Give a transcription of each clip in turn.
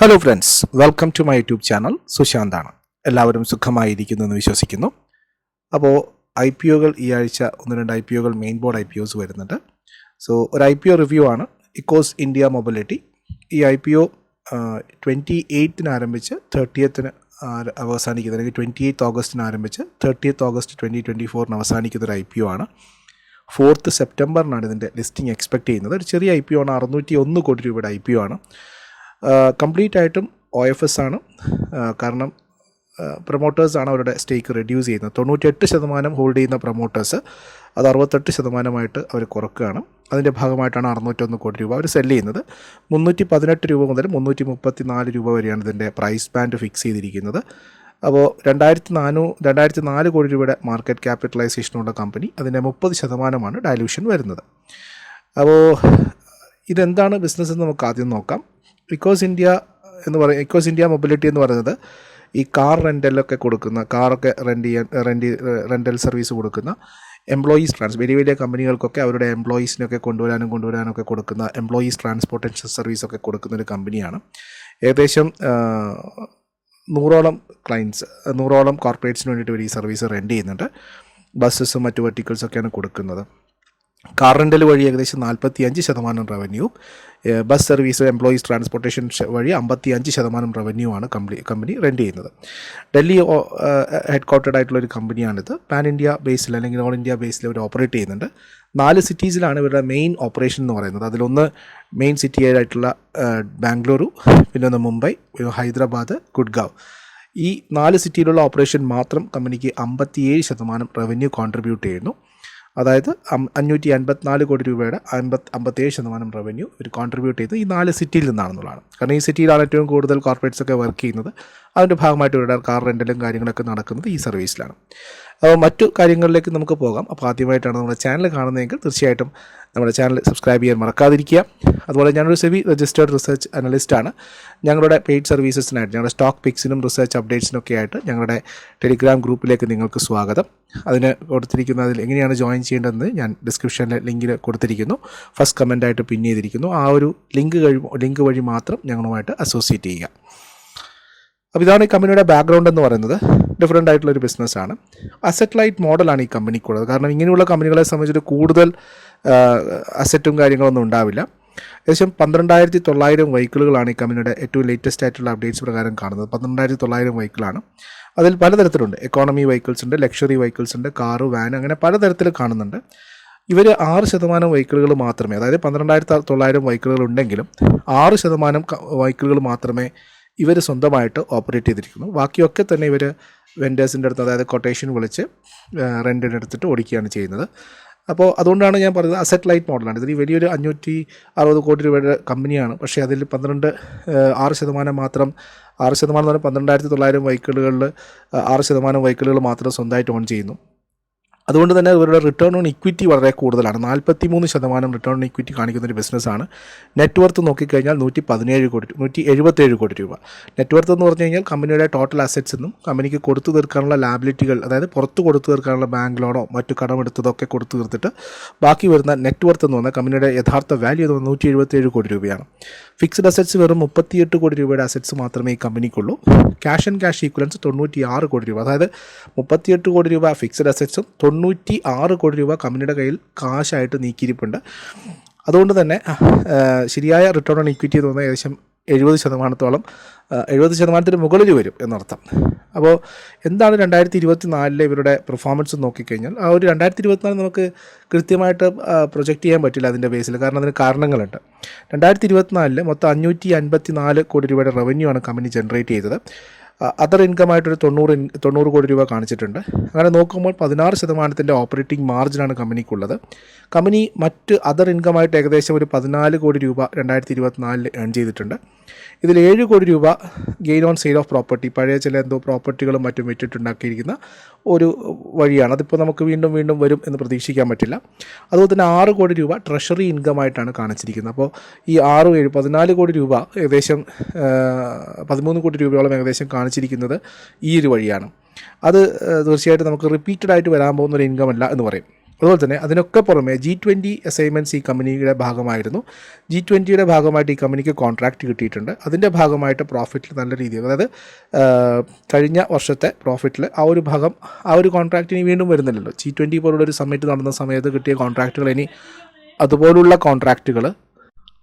Hello friends welcome to my YouTube channel സുശാന്താണ്. എല്ലാവരും സുഖമായിരിക്കുന്നു എന്ന് വിശ്വസിക്കുന്നു. അപ്പോൾ ഐ പി ഒകൾ ഈ ആഴ്ച ഒന്ന് രണ്ട് I P ഒകൾ main board I P O's വരുന്നുണ്ട്. സോ ഒരു ഐ പി ഒ റിവ്യൂ ആണ്. ഇക്കോസ് ഇന്ത്യ മൊബിലിറ്റി ഈ ഐ പി ഒ ട്വന്റി എയ്റ്റിന് ആരംഭിച്ച് തേർട്ടിയത്തിന് അവസാനിക്കുന്നത് അല്ലെങ്കിൽ ട്വന്റി എയ്ത്ത് ഓഗസ്റ്റിന് ആരംഭിച്ച് തേർട്ടിയത്ത് ഓഗസ്റ്റ് ട്വന്റി ട്വന്റി ഫോറിന് അവസാനിക്കുന്ന ഒരു ഐ പി ഒ ആണ്. ഫോർത്ത് സെപ്റ്റംബറിനാണ് ഇതിന്റെ ലിസ്റ്റിംഗ് എക്സ്പെക്ട് ചെയ്യുന്നത്. ഒരു ചെറിയ ഐ പി ഒ ആണ്. അറുന്നൂറ്റി ഒന്ന് കോടി രൂപയുടെ ഐ പി ഒ ആണ്. കംപ്ലീറ്റ് ആയിട്ടും ഒ എഫ് എസ് ആണ്. കാരണം പ്രൊമോട്ടേഴ്സാണ് അവരുടെ സ്റ്റേക്ക് റെഡ്യൂസ് ചെയ്യുന്നത്. തൊണ്ണൂറ്റെട്ട് ശതമാനം ഹോൾഡ് ചെയ്യുന്ന പ്രൊമോട്ടേഴ്സ് അത് അറുപത്തെട്ട് ശതമാനമായിട്ട് അവർ കുറക്കുകയാണ്. അതിന്റെ ഭാഗമായിട്ടാണ് അറുന്നൂറ്റൊന്ന് കോടി രൂപ അവർ സെൽ ചെയ്യുന്നത്. മുന്നൂറ്റി പതിനെട്ട് രൂപ മുതൽ മുന്നൂറ്റി മുപ്പത്തി നാല് രൂപ വരെയാണ് ഇതിന്റെ പ്രൈസ് ബാൻഡ് ഫിക്സ് ചെയ്തിരിക്കുന്നത്. അപ്പോൾ രണ്ടായിരത്തി നാനൂ രണ്ടായിരത്തി നാല് കോടി രൂപയുടെ മാർക്കറ്റ് ക്യാപിറ്റലൈസേഷനുള്ള കമ്പനി അതിന്റെ മുപ്പത് ശതമാനമാണ് ഡയലൂഷൻ വരുന്നത്. അപ്പോൾ ഇതെന്താണ് ബിസിനസ് എന്ന് നമുക്ക് ആദ്യം നോക്കാം. ഇക്കോസ് ഇന്ത്യ എന്ന് പറയും ഇക്കോസ് ഇന്ത്യ മൊബിലിറ്റി എന്ന് പറയുന്നത് ഈ കാർ റെന്റലൊക്കെ കൊടുക്കുന്ന കാറൊക്കെ റെന്റ് ചെയ്യാൻ റെന്റ് റെന്റൽ സർവീസ് കൊടുക്കുന്ന എംപ്ലോയീസ് ട്രാൻസ് വലിയ വലിയ കമ്പനികൾക്കൊക്കെ അവരുടെ എംപ്ലോയീസിനൊക്കെ കൊണ്ടുവരാനും കൊണ്ടുവരാനൊക്കെ കൊടുക്കുന്ന എംപ്ലോയീസ് ട്രാൻസ്പോർട്ടേഷൻ സർവീസ് ഒക്കെ കൊടുക്കുന്ന ഒരു കമ്പനിയാണ്. ഏകദേശം നൂറോളം ക്ലയൻസ് നൂറോളം കോർപ്പറേറ്റ്സിന് വേണ്ടിയിട്ട് ഇവർ ഈ സർവീസ് റെന്റ് ചെയ്യുന്നുണ്ട്. ബസ്സസും മറ്റു വെർട്ടിക്കൽസൊക്കെയാണ് കൊടുക്കുന്നത്. കാർ റെന്റൽ വഴി ഏകദേശം നാൽപ്പത്തി അഞ്ച് ശതമാനം revenue bus service employees transportation വഴി അമ്പത്തി അഞ്ച് ശതമാനം റവന്യൂ ആണ് കമ്പനി കമ്പനി റെന്റ് ചെയ്യുന്നത്. ഡൽഹി ഹെഡ് ക്വാർട്ടേഡ് ആയിട്ടുള്ള ഒരു കമ്പനിയാണിത് പാൻ ഇന്ത്യ ബേസിൽ അല്ലെങ്കിൽ ഓൾ ഇന്ത്യ ബേസിൽ അവർ ഓപ്പറേറ്റ് ചെയ്യുന്നുണ്ട്. നാല് സിറ്റീസിലാണ് ഇവരുടെ മെയിൻ ഓപ്പറേഷൻ എന്ന് പറയുന്നത്. അതിലൊന്ന് മെയിൻ സിറ്റി ആയിട്ടുള്ള ബാംഗ്ലൂരു പിന്നെ ഒന്ന് മുംബൈ ഹൈദരാബാദ് ഗുഡ്ഗാവ്. ഈ നാല് സിറ്റിയിലുള്ള ഓപ്പറേഷൻ മാത്രം കമ്പനിക്ക് അമ്പത്തിയേഴ് ശതമാനം റവന്യൂ കോൺട്രിബ്യൂട്ട് ചെയ്യുന്നു. അതായത് അഞ്ഞൂറ്റി അൻപത്തിനാല് കോടി രൂപയുടെ അൻപത് അമ്പത്തേഴ് ശതമാനം റവന്യൂ ഒരു കോൺട്രിബ്യൂട്ട് ചെയ്ത് ഈ നാല് സിറ്റിയിൽ നിന്നാണെന്നുള്ളതാണ്. കാരണം ഈ സിറ്റിയിലാണ് ഏറ്റവും കൂടുതൽ കോർപ്പറേറ്റ്സ് ഒക്കെ വർക്ക് ചെയ്യുന്നത്. അതിന്റെ ഭാഗമായിട്ട് ഇവരുടെ കാർ റെന്റലും കാര്യങ്ങളൊക്കെ നടക്കുന്നത് ഈ സർവീസിലാണ് മറ്റു കാര്യങ്ങളിലേക്ക് നമുക്ക് പോകാം. അപ്പോൾ ആദ്യമായിട്ടാണ് നമ്മുടെ ചാനൽ കാണുന്നതെങ്കിൽ തീർച്ചയായിട്ടും നമ്മുടെ ചാനൽ സബ്സ്ക്രൈബ് ചെയ്യാൻ മറക്കാതിരിക്കുക. അതുപോലെ ഞാനൊരു സെവി രജിസ്റ്റേർഡ് റിസർച്ച് അനലിസ്റ്റാണ് ഞങ്ങളുടെ പെയ്ഡ് സർവീസസിനായിട്ട് ഞങ്ങളുടെ സ്റ്റോക്ക് പിക്സിനും റിസർച്ച് അപ്ഡേറ്റ്സിനും ഒക്കെ ആയിട്ട് ഞങ്ങളുടെ ടെലിഗ്രാം ഗ്രൂപ്പിലേക്ക് നിങ്ങൾക്ക് സ്വാഗതം. അതിന് കൊടുത്തിരിക്കുന്ന അതിൽ എങ്ങനെയാണ് ജോയിൻ ചെയ്യേണ്ടതെന്ന് ഞാൻ ഡിസ്ക്രിപ്ഷനിലെ ലിങ്കിൽ കൊടുത്തിരിക്കുന്നു. ഫസ്റ്റ് കമന്റായിട്ട് പിൻ ചെയ്തിരിക്കുന്നു. ആ ഒരു ലിങ്ക് കഴി ലിങ്ക് വഴി മാത്രം ഞങ്ങളുമായിട്ട് അസോസിയേറ്റ് ചെയ്യുക. അപ്പോൾ ഇതാണ് ഈ കമ്പനിയുടെ ബാക്ക്ഗ്രൗണ്ട് എന്ന് പറയുന്നത്. ഡിഫറെന്റ് ആയിട്ടുള്ള ഒരു ബിസിനസ്സാണ് അസറ്റ് ലൈറ്റ് മോഡലാണ് ഈ കമ്പനിക്കുള്ളത് കാരണം ഇങ്ങനെയുള്ള കമ്പനികളെ സംബന്ധിച്ചിട്ട് കൂടുതൽ അസറ്റും കാര്യങ്ങളൊന്നും ഉണ്ടാവില്ല. ഏകദേശം പന്ത്രണ്ടായിരത്തി തൊള്ളായിരം വെഹിക്കിളുകളാണ് ഈ കമ്പനിയുടെ ഏറ്റവും ലേറ്റസ്റ്റ് ആയിട്ടുള്ള അപ്ഡേറ്റ്സ് പ്രകാരം കാണുന്നത്. പന്ത്രണ്ടായിരത്തി തൊള്ളായിരം വെഹിക്കിളാണ് അതിൽ പലതരത്തിലുണ്ട്. എക്കോണമി വെഹിക്കിൾസ് ഉണ്ട് ലക്ഷറി വെഹിക്കിൾസ് ഉണ്ട് കാറ് വാൻ അങ്ങനെ പലതരത്തിൽ കാണുന്നുണ്ട്. ഇവർ ആറ് ശതമാനം വെഹിക്കിളുകൾ മാത്രമേ അതായത് പന്ത്രണ്ടായിരത്തി തൊള്ളായിരം വെഹിക്കിളുകൾ ഉണ്ടെങ്കിലും ആറ് ശതമാനം വെഹിക്കിളുകൾ മാത്രമേ ഇവർ സ്വന്തമായിട്ട് ഓപ്പറേറ്റ് ചെയ്തിരിക്കുന്നു. ബാക്കിയൊക്കെ തന്നെ ഇവർ വെൻഡേഴ്സിന്റെ അടുത്ത് അതായത് കൊട്ടേഷൻ വിളിച്ച് റെന്റിന് എടുത്തിട്ട് ഓടിക്കുകയാണ് ചെയ്യുന്നത്. അപ്പോൾ അതുകൊണ്ടാണ് ഞാൻ പറയുന്നത് അസറ്റ് ലൈറ്റ് മോഡലാണ് ഇതിൽ വലിയൊരു അഞ്ഞൂറ്റി അറുപത് കോടി രൂപയുടെ കമ്പനിയാണ് പക്ഷേ അതിൽ പന്ത്രണ്ട് ആറ് ശതമാനം മാത്രം ആറ് ശതമാനം എന്ന് പറഞ്ഞാൽ പന്ത്രണ്ടായിരത്തി തൊള്ളായിരം വെഹിക്കിളുകളിൽ ആറ് ശതമാനം വെഹിക്കിളുകൾ മാത്രം സ്വന്തമായിട്ട് ഓൺ ചെയ്യുന്നു. അതുകൊണ്ട് തന്നെ ഇവരുടെ റിട്ടേൺ ഓൺ ഇക്വിറ്റി വളരെ കൂടുതലാണ്. നാൽപ്പത്തി മൂന്ന് ശതമാനം റിട്ടേൺ ഓൺ ഇക്വിറ്റി കാണിക്കുന്ന ഒരു ബിസിനസ്സാണ് നെറ്റ്വർത്ത് നോക്കിക്കഴിഞ്ഞാൽ നൂറ്റി പതിനേഴ് കോടി നൂറ്റി എഴുപത്തേഴ് കോടി രൂപ. നെറ്റ്വർത്ത് എന്ന് പറഞ്ഞു കഴിഞ്ഞാൽ കമ്പനിയുടെ ടോട്ടൽ അസറ്റ്സ് എന്നും കമ്പനിക്ക് കൊടുത്തു തീർക്കാനുള്ള ലാബിലിറ്റികൾ അതായത് പുറത്ത് കൊടുത്തു തീർക്കാനുള്ള ബാങ്ക് ലോണോ മറ്റു കടമെടുത്തതൊക്കെ കൊടുത്തു തീർത്തിട്ട് ബാക്കി വരുന്ന നെറ്റ്വർത്ത് എന്ന് പറഞ്ഞാൽ കമ്പനിയുടെ യഥാർത്ഥ വാല്യൂ എന്ന് പറഞ്ഞാൽ നൂറ്റി എഴുപത്തേഴ് കോടി രൂപയാണ്. ഫിക്സ്ഡ് അസറ്റ്സ് വെറും മുപ്പത്തിയെട്ട് കോടി രൂപയുടെ അസറ്റ്സ് മാത്രമേ ഈ കമ്പനിക്കുള്ളൂ. ക്യാഷ് ആൻഡ് ക്യാഷ് ഈക്വലൻസ് തൊണ്ണൂറ്റി ആറ് കോടി രൂപ. അതായത് മുപ്പത്തിയെട്ട് കോടി രൂപ ഫിക്സ്ഡ് അസറ്റ്സും തൊണ്ണൂറ്റി ആറ് കോടി രൂപ കമ്പനിയുടെ കയ്യിൽ കാശായിട്ട് നീക്കിയിരിപ്പുണ്ട്. അതുകൊണ്ട് തന്നെ ശരിയായ റിട്ടേൺ ഓൺ ഇക്വിറ്റി എന്ന് പറഞ്ഞാൽ ഏകദേശം എഴുപത് ശതമാനത്തോളം എഴുപത് ശതമാനത്തിന് മുകളിൽ വരും എന്നർത്ഥം. അപ്പോൾ എന്താണ് രണ്ടായിരത്തി ഇരുപത്തി നാലിലെ ഇവരുടെ പെർഫോമൻസ് നോക്കിക്കഴിഞ്ഞാൽ ആ ഒരു രണ്ടായിരത്തി ഇരുപത്തിനാല് നമുക്ക് കൃത്യമായിട്ട് പ്രൊജക്റ്റ് ചെയ്യാൻ പറ്റില്ല അതിന്റെ ബേസിൽ കാരണം അതിന് കാരണങ്ങളുണ്ട്. രണ്ടായിരത്തി ഇരുപത്തിനാലിൽ മൊത്തം അഞ്ഞൂറ്റി അൻപത്തി നാല് കോടി രൂപയുടെ റവന്യൂ ആണ് കമ്പനി ജനറേറ്റ് ചെയ്തത്. അതർ ഇൻകമായിട്ടൊരു തൊണ്ണൂറ് തൊണ്ണൂറ് കോടി രൂപ കാണിച്ചിട്ടുണ്ട്. അങ്ങനെ നോക്കുമ്പോൾ പതിനാറ് ശതമാനത്തിന്റെ ഓപ്പറേറ്റിംഗ് മാർജിനാണ് കമ്പനിക്കുള്ളത്. കമ്പനി മറ്റ് അതർ ഇൻകമായിട്ട് ഏകദേശം ഒരു പതിനാല് കോടി രൂപ രണ്ടായിരത്തി ഇരുപത്തിനാലിൽ ഏൺ ചെയ്തിട്ടുണ്ട്. ഇതിൽ ഏഴ് കോടി രൂപ gain on sale of property പഴയ ചില എന്തോ പ്രോപ്പർട്ടികളും മറ്റും വിറ്റിട്ടുണ്ടാക്കിയിരിക്കുന്ന ഒരു വഴിയാണ്. അതിപ്പോൾ നമുക്ക് വീണ്ടും വീണ്ടും വരും എന്ന് പ്രതീക്ഷിക്കാൻ പറ്റില്ല. അതുപോലെ തന്നെ ആറ് കോടി രൂപ ട്രഷറി ഇൻകമായിട്ടാണ് കാണിച്ചിരിക്കുന്നത്. അപ്പോൾ ഈ ആറ് ഏഴ് പതിനാല് കോടി രൂപ ഏകദേശം പതിമൂന്ന് കോടി രൂപയോളം ഏകദേശം കാണിച്ചിരിക്കുന്നത് ഈ ഒരു വഴിയാണ്. അത് തീർച്ചയായിട്ടും നമുക്ക് റിപ്പീറ്റഡ് ആയിട്ട് വരാൻ പോകുന്ന ഒരു ഇൻകം അല്ല എന്ന് പറയും. അതുപോലെ തന്നെ അതിനൊക്കെ പുറമെ ജി ട്വന്റി അസൈൻമെന്റ്സ് ഈ കമ്പനിയുടെ ഭാഗമായിരുന്നു. ജി ട്വന്റിയുടെ ഭാഗമായിട്ട് ഈ കമ്പനിക്ക് കോൺട്രാക്റ്റ് കിട്ടിയിട്ടുണ്ട്. അതിന്റെ ഭാഗമായിട്ട് പ്രോഫിറ്റിൽ നല്ല രീതിയിൽ അതായത് കഴിഞ്ഞ വർഷത്തെ പ്രോഫിറ്റിൽ ആ ഒരു ഭാഗം ആ ഒരു കോൺട്രാക്റ്റ് ഇനി വീണ്ടും വരുന്നില്ലല്ലോ. ജി ട്വന്റി പോലുള്ള ഒരു സമ്മിറ്റ് നടന്ന സമയത്ത് കിട്ടിയ കോൺട്രാക്റ്റുകൾ ഇനി അതുപോലുള്ള കോൺട്രാക്റ്റുകൾ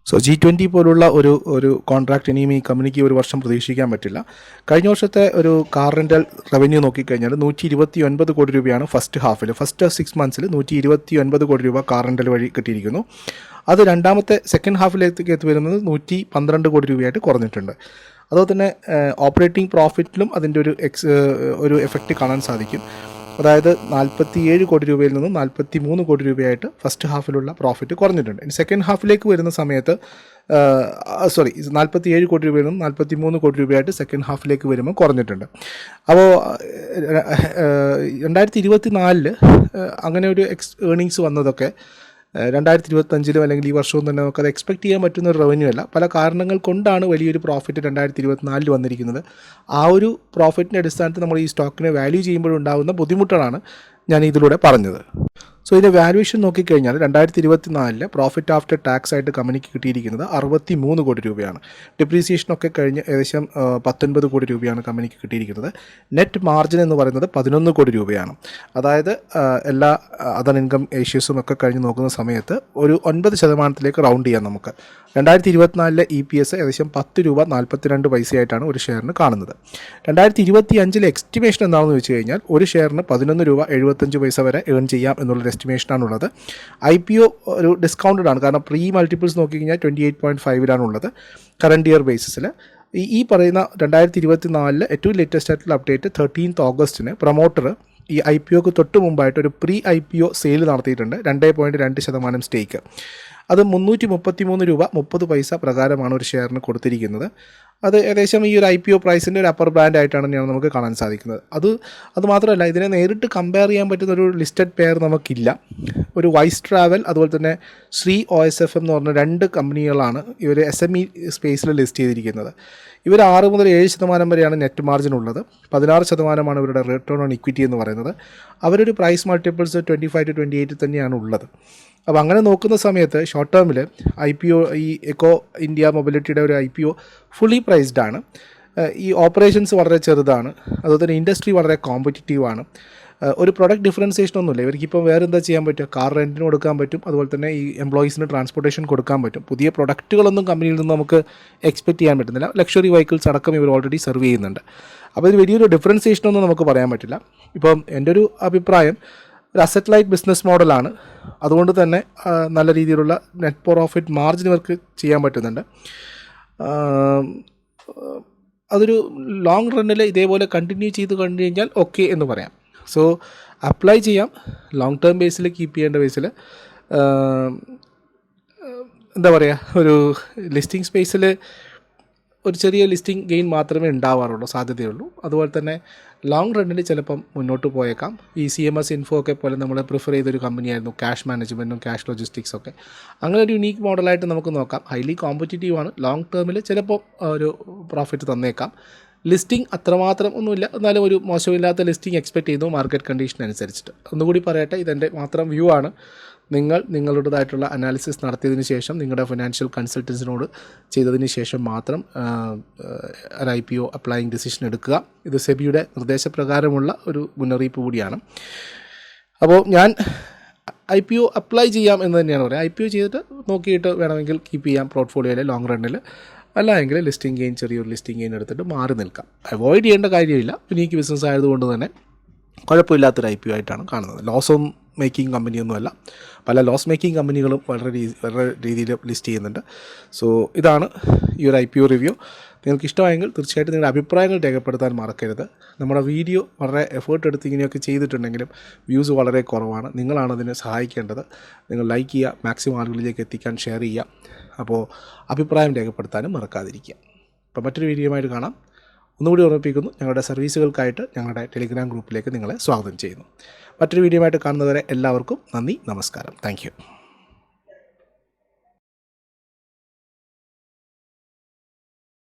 സോ ജി ട്വന്റി പോലുള്ള ഒരു ഒരു കോൺട്രാക്റ്റ് ഇനിയും ഈ കമ്പനിക്ക് ഒരു വർഷം പ്രതീക്ഷിക്കാൻ പറ്റില്ല. കഴിഞ്ഞ വർഷത്തെ ഒരു കാർ റെന്റൽ റവന്യൂ നോക്കിക്കഴിഞ്ഞാൽ നൂറ്റി ഇരുപത്തി ഒൻപത് കോടി രൂപയാണ് ഫസ്റ്റ് ഹാഫിൽ ഫസ്റ്റ് സിക്സ് മന്ത്സിൽ നൂറ്റി ഇരുപത്തി ഒൻപത് കോടി രൂപ കാർ റെന്റൽ വഴി കിട്ടിയിരിക്കുന്നു. അത് രണ്ടാമത്തെ സെക്കൻഡ് ഹാഫിലേക്ക് എത്തി വരുന്നത് നൂറ്റി പന്ത്രണ്ട് കോടി രൂപയായിട്ട് കുറഞ്ഞിട്ടുണ്ട്. അതുപോലെ തന്നെ ഓപ്പറേറ്റിംഗ് പ്രോഫിറ്റിലും അതിന്റെ ഒരു എക്സ് ഒരു എഫക്റ്റ് കാണാൻ സാധിക്കും. അതായത് നാൽപ്പത്തി ഏഴ് കോടി രൂപയിൽ നിന്നും നാൽപ്പത്തി മൂന്ന് കോടി രൂപയായിട്ട് ഫസ്റ്റ് ഹാഫിലുള്ള പ്രോഫിറ്റ് കുറഞ്ഞിട്ടുണ്ട്. ഇനി സെക്കൻഡ് ഹാഫിലേക്ക് വരുന്ന സമയത്ത് സോറി നാൽപ്പത്തി ഏഴ് കോടി രൂപയിൽ നിന്നും നാൽപ്പത്തി മൂന്ന് കോടി രൂപയായിട്ട് സെക്കൻഡ് ഹാഫിലേക്ക് വരുമ്പോൾ കുറഞ്ഞിട്ടുണ്ട്. അപ്പോൾ രണ്ടായിരത്തി ഇരുപത്തി നാലിൽ അങ്ങനെ ഒരു എക്സ് ഏണിങ്സ് വന്നതൊക്കെ രണ്ടായിരത്തി ഇരുപത്തഞ്ചിലും അല്ലെങ്കിൽ ഈ വർഷവും തന്നെ നമുക്കത് എക്സ്പെക്ട് ചെയ്യാൻ പറ്റുന്ന ഒരു റവന്യൂ അല്ല. പല കാരണങ്ങൾ കൊണ്ടാണ് വലിയൊരു പ്രോഫിറ്റ് രണ്ടായിരത്തി ഇരുപത്തിനാലിൽ വന്നിരിക്കുന്നത്. ആ ഒരു പ്രോഫിറ്റിന്റെ അടിസ്ഥാനത്തിൽ നമ്മൾ ഈ സ്റ്റോക്കിനെ വാല്യൂ ചെയ്യുമ്പോഴുണ്ടാകുന്ന ബുദ്ധിമുട്ടുകളാണ് ഞാൻ ഇതിലൂടെ പറഞ്ഞത്. സോ ഇതിന്റെ വാല്യൂഷൻ നോക്കിക്കഴിഞ്ഞാൽ രണ്ടായിരത്തി ഇരുപത്തി നാലിൽ പ്രോഫിറ്റ് ആഫ്റ്റർ ടാക്സ് ആയിട്ട് കമ്പനിക്ക് കിട്ടിയിരിക്കുന്നത് അറുപത്തി മൂന്ന് കോടി രൂപയാണ്. ഡിപ്രീസിയേഷനൊക്കെ കഴിഞ്ഞ് ഏകദേശം പത്തൊൻപത് കോടി രൂപയാണ് കമ്പനിക്ക് കിട്ടിയിരിക്കുന്നത്. നെറ്റ് മാർജിൻ എന്ന് പറയുന്നത് പതിനൊന്ന് കോടി രൂപയാണ്. അതായത് എല്ലാ അതർ ഇൻകം ഏഷ്യൂസും ഒക്കെ കഴിഞ്ഞ് നോക്കുന്ന സമയത്ത് ഒരു ഒൻപത് ശതമാനത്തിലേക്ക് റൗണ്ട് ചെയ്യാം നമുക്ക്. രണ്ടായിരത്തി ഇരുപത്തിനാലിലെ ഇ പി എസ് ഏകദേശം പത്ത് രൂപ നാൽപ്പത്തിരണ്ട് പൈസയായിട്ടാണ് ഒരു ഷെയറിന് കാണുന്നത്. രണ്ടായിരത്തി ഇരുപത്തി അഞ്ചിലെ എസ്റ്റിമേഷൻ എന്താണെന്ന് വെച്ച് കഴിഞ്ഞാൽ ഒരു ഷെയറിന് പതിനൊന്ന് രൂപ എഴുപത്തഞ്ച് പൈസ വരെ ഏൺ ചെയ്യാം എന്നുള്ളൊരു എസ്റ്റിമേഷനാണുള്ളത്. ഐ പി ഒ ഒരു ഡിസ്കൗണ്ടഡ് ആണ്. കാരണം പ്രീ മൾട്ടിപ്പിൾസ് നോക്കി കഴിഞ്ഞാൽ ട്വന്റി എയ്റ്റ് പോയിന്റ് ഫൈവിലാണുള്ളത് കറണ്ട് ഇയർ ബേസിസിൽ ഈ പറയുന്ന രണ്ടായിരത്തി ഇരുപത്തി നാലിൽ ഏറ്റവും ലേറ്റസ്റ്റ് ആയിട്ടുള്ള അപ്ഡേറ്റ് തേർട്ടീൻത്ത് ഓഗസ്റ്റിന് പ്രൊമോട്ടർ ഈ ഐ പി ഒക്ക് തൊട്ട് മുമ്പായിട്ട് ഒരു pre I P O sale നടത്തിയിട്ടുണ്ട്. രണ്ട് പോയിന്റ് രണ്ട് ശതമാനം സ്റ്റേക്ക് അത് മുന്നൂറ്റി മുപ്പത്തി മൂന്ന് രൂപ മുപ്പത് പൈസ പ്രകാരമാണ് ഒരു ഷെയറിന് കൊടുത്തിരിക്കുന്നത്. അത് ഏകദേശം ഈ ഒരു ഐ പി ഒ പ്രൈസിന്റെ ഒരു അപ്പർ ബ്രാൻഡ് ആയിട്ടാണ് ഞാൻ നമുക്ക് കാണാൻ സാധിക്കുന്നത്. അത് അത് മാത്രമല്ല ഇതിനെ നേരിട്ട് കമ്പയർ ചെയ്യാൻ പറ്റുന്ന ഒരു ലിസ്റ്റഡ് പെയർ നമുക്കില്ല. ഒരു വൈസ് ട്രാവൽ അതുപോലെ തന്നെ ശ്രീ ഒ എസ് എഫ് എന്ന് പറഞ്ഞ രണ്ട് കമ്പനികളാണ് ഇവർ എസ് എം ഇ സ്പേസിൽ ലിസ്റ്റ് ചെയ്തിരിക്കുന്നത്. ഇവർ ആറ് മുതൽ ഏഴ് ശതമാനം വരെയാണ് നെറ്റ് മാർജിൻ ഉള്ളത്. പതിനാറ് ശതമാനമാണ് ഇവരുടെ റിട്ടേൺ ഓൺ ഇക്വിറ്റി എന്ന് പറയുന്നത്. അവരൊരു price multiples twenty five to twenty eight തന്നെയാണ് ഉള്ളത്. അപ്പോൾ അങ്ങനെ നോക്കുന്ന സമയത്ത് ഷോർട്ട് ടേമിൽ ഐ പി ഒ ഈ എക്കോ ഇന്ത്യ മൊബിലിറ്റിയുടെ ഒരു I P O fully priced ആണ്. ഈ ഓപ്പറേഷൻസ് വളരെ ചെറുതാണ്. അതുപോലെ തന്നെ ഇൻഡസ്ട്രി വളരെ കോമ്പറ്റിറ്റീവ് ആണ്. ഒരു പ്രൊഡക്റ്റ് ഡിഫറൻസിയേഷൻ ഒന്നുമില്ല. ഇവർക്കിപ്പോൾ വേറെ എന്താ ചെയ്യാൻ പറ്റുക? കാർ റെന്റിന് കൊടുക്കാൻ പറ്റും. അതുപോലെ തന്നെ ഈ എംപ്ലോയീസിന് ട്രാൻസ്പോർട്ടേഷൻ കൊടുക്കാൻ പറ്റും. പുതിയ പ്രൊഡക്റ്റുകളൊന്നും കമ്പനിയിൽ നിന്ന് നമുക്ക് എക്സ്പെക്ട് ചെയ്യാൻ പറ്റുന്നില്ല. ലക്ഷറി വെഹിക്കിൾസ് അടക്കം ഇവർ ഓൾറെഡി സെർവ് ചെയ്യുന്നുണ്ട്. അപ്പോൾ ഇത് വലിയൊരു ഡിഫറൻസിയേഷൻ ഒന്നും നമുക്ക് പറയാൻ പറ്റില്ല. ഇപ്പം എന്റെ ഒരു അഭിപ്രായം ഒരു അസറ്റ് ലൈറ്റ് ബിസിനസ് മോഡലാണ് അതുകൊണ്ട് തന്നെ നല്ല രീതിയിലുള്ള നെറ്റ് പ്രോഫിറ്റ് മാർജിൻ ഇവർക്ക് ചെയ്യാൻ പറ്റുന്നുണ്ട്. അതൊരു ലോങ് റണ്ണിൽ ഇതേപോലെ കണ്ടിന്യൂ ചെയ്ത് കണ്ടു കഴിഞ്ഞാൽ ഓക്കെ എന്ന് പറയാം. സോ അപ്ലൈ ചെയ്യാം. ലോങ് ടേം ബേസിൽ കീപ്പ് ചെയ്യേണ്ട ബേസിൽ എന്താ പറയുക ഒരു ലിസ്റ്റിംഗ് സ്പേസിൽ ഒരു ചെറിയ ലിസ്റ്റിംഗ് ഗെയിൻ മാത്രമേ ഉണ്ടാവാറുള്ളൂ സാധ്യതയുള്ളൂ. അതുപോലെ തന്നെ ലോങ് റണ്ണിൽ ചിലപ്പം മുന്നോട്ട് പോയേക്കാം. ഈ സി എം എസ് ഇൻഫോ ഒക്കെ പോലെ നമ്മൾ പ്രിഫർ ചെയ്തൊരു കമ്പനിയായിരുന്നു ക്യാഷ് മാനേജ്മെന്റും ക്യാഷ് ലോജിസ്റ്റിക്സ് ഒക്കെ. അങ്ങനെ ഒരു യുണീക്ക് മോഡലായിട്ട് നമുക്ക് നോക്കാം. ഹൈലി കോമ്പറ്റീറ്റീവ് ആണ്. ലോങ് ടേമിൽ ചിലപ്പോൾ ഒരു പ്രോഫിറ്റ് തന്നേക്കാം. ലിസ്റ്റിംഗ് അത്രമാത്രം ഒന്നുമില്ല. എന്നാലും ഒരു മോശമില്ലാത്ത ലിസ്റ്റിംഗ് എക്സ്പെക്ട് ചെയ്യുന്നു മാർക്കറ്റ് കണ്ടീഷൻ അനുസരിച്ചിട്ട്. ഒന്നുകൂടി പറയട്ടെ ഇതെന്റെ മാത്രം വ്യൂ ആണ്. നിങ്ങൾ നിങ്ങളുടേതായിട്ടുള്ള അനാലിസിസ് നടത്തിയതിന് ശേഷം നിങ്ങളുടെ ഫിനാൻഷ്യൽ കൺസൾട്ടൻസിനോട് ചെയ്തതിന് ശേഷം മാത്രം ഒരു I P O applying decision എടുക്കുക. ഇത് സെബിയുടെ നിർദ്ദേശപ്രകാരമുള്ള ഒരു മുന്നറിയിപ്പ് കൂടിയാണ്. അപ്പോൾ ഞാൻ ഐ പി ഒ അപ്ലൈ ചെയ്യാം എന്ന് തന്നെയാണ് പറയുക ഐ പി ഒ ചെയ്തിട്ട് നോക്കിയിട്ട് വേണമെങ്കിൽ കീപ്പ് ചെയ്യാം പോർട്ട്ഫോളിയോയിൽ ലോങ് റണ്ണിൽ അല്ല ലിസ്റ്റിംഗ് ഗെയിൻ ചെറിയൊരു ലിസ്റ്റിംഗ് ഗെയിൻ എടുത്തിട്ട് മാറി നിൽക്കാം. അവോയ്ഡ് ചെയ്യേണ്ട കാര്യമില്ല. യുനീക്ക് ബിസിനസ് ആയതുകൊണ്ട് തന്നെ കുഴപ്പമില്ലാത്തൊരു ഐ പി ഒ ആയിട്ടാണ് കാണുന്നത്. ലോസ് മേക്കിംഗ് കമ്പനിയൊന്നുമല്ല പല ലോസ് മേക്കിംഗ് കമ്പനികളും വളരെ വളരെ രീതിയിൽ ലിസ്റ്റ് ചെയ്യുന്നുണ്ട്. സോ ഇതാണ് ഈ ഒരു ഐ പി ഒ റിവ്യൂ നിങ്ങൾക്ക് ഇഷ്ടമായെങ്കിൽ തീർച്ചയായിട്ടും നിങ്ങളുടെ അഭിപ്രായങ്ങൾ രേഖപ്പെടുത്താൻ മറക്കരുത്. നമ്മുടെ വീഡിയോ വളരെ എഫേർട്ട് എടുത്ത് ഇങ്ങനെയൊക്കെ ചെയ്തിട്ടുണ്ടെങ്കിലും വ്യൂസ് വളരെ കുറവാണ്. നിങ്ങളാണ് അതിനെ സഹായിക്കേണ്ടത്. നിങ്ങൾ ലൈക്ക് ചെയ്യുക മാക്സിമം ആളുകളിലേക്ക് എത്തിക്കാൻ ഷെയർ ചെയ്യുക. അപ്പോൾ അഭിപ്രായം രേഖപ്പെടുത്താനും മറക്കാതിരിക്കുക. അപ്പോൾ മറ്റൊരു വീഡിയോയുമായിട്ട് കാണാം. ഒന്നുകൂടി ഓർമ്മിപ്പിക്കുന്നു ഞങ്ങളുടെ സർവീസുകൾക്കായിട്ട് ഞങ്ങളുടെ ടെലിഗ്രാം ഗ്രൂപ്പിലേക്ക് നിങ്ങളെ സ്വാഗതം ചെയ്യുന്നു. മറ്റൊരു വീഡിയോയുമായിട്ട് കാണുന്നവരെ എല്ലാവർക്കും നന്ദി നമസ്കാരം. താങ്ക്